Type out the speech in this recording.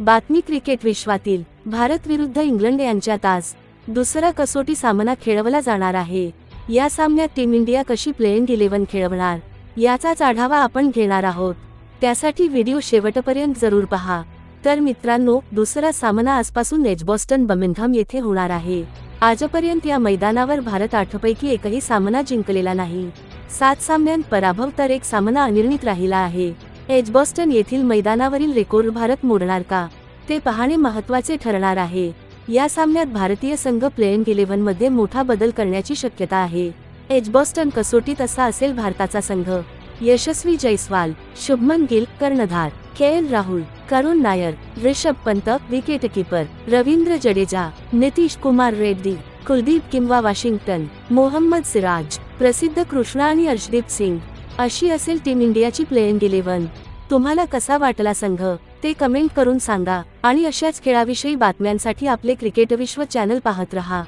बातमी क्रिकेट विश्वातील भारत विरुद्ध इंग्लंड यांच्यात आज दुसरा कसोटी सामना खेळवला जाणार आहे. या सामन्यात टीम इंडिया कशी प्लेइंग इलेव्हन खेळवणार याचाच आढावा आपण घेणार आहोत. त्यासाठी व्हिडिओ शेवटपर्यंत जरूर पहा. तर मित्रांनो दुसरा सामना आजपासून एजबॉस्टन बमिंगहम येथे होणार आहे. आजपर्यंत या मैदानावर भारत आठपैकी एकही सामना जिंकलेला नाही. सात सामन्यांत पराभव तर एक सामना अनिर्णित राहिला आहे. एजबॉस्टन येथील मैदानावरील रेकॉर्ड भारत मोडणार का? ते पाहणे महत्त्वाचे ठरणार आहे. या सामन्यात भारतीय संघ प्लेइंग इलेव्हनमध्ये मोठा बदल करण्याची शक्यता आहे. एजबॉस्टन कसोटीत असा असेल भारताचा संघ. यशस्वी जयस्वाल शुभमन गिल कर्णधार K L Rahul Karun Nair Rishabh Pant wicketkeeper Ravindra Jadeja Nitish Kumar Reddy Kuldeep किंवा वॉशिंग्टन मोहम्मद सिराज प्रसिद्ध कृष्णा आणि अर्शदीप सिंग. अशी असेल टीम इंडियाची प्लेइंग इलेव्हन तुम्हाला कसा वाटला संघ? ते कमेंट करून सांगा. आणि अशाच खेळाविषयी बातम्यांसाठी आपले क्रिकेट विश्व चॅनल पाहत रहा.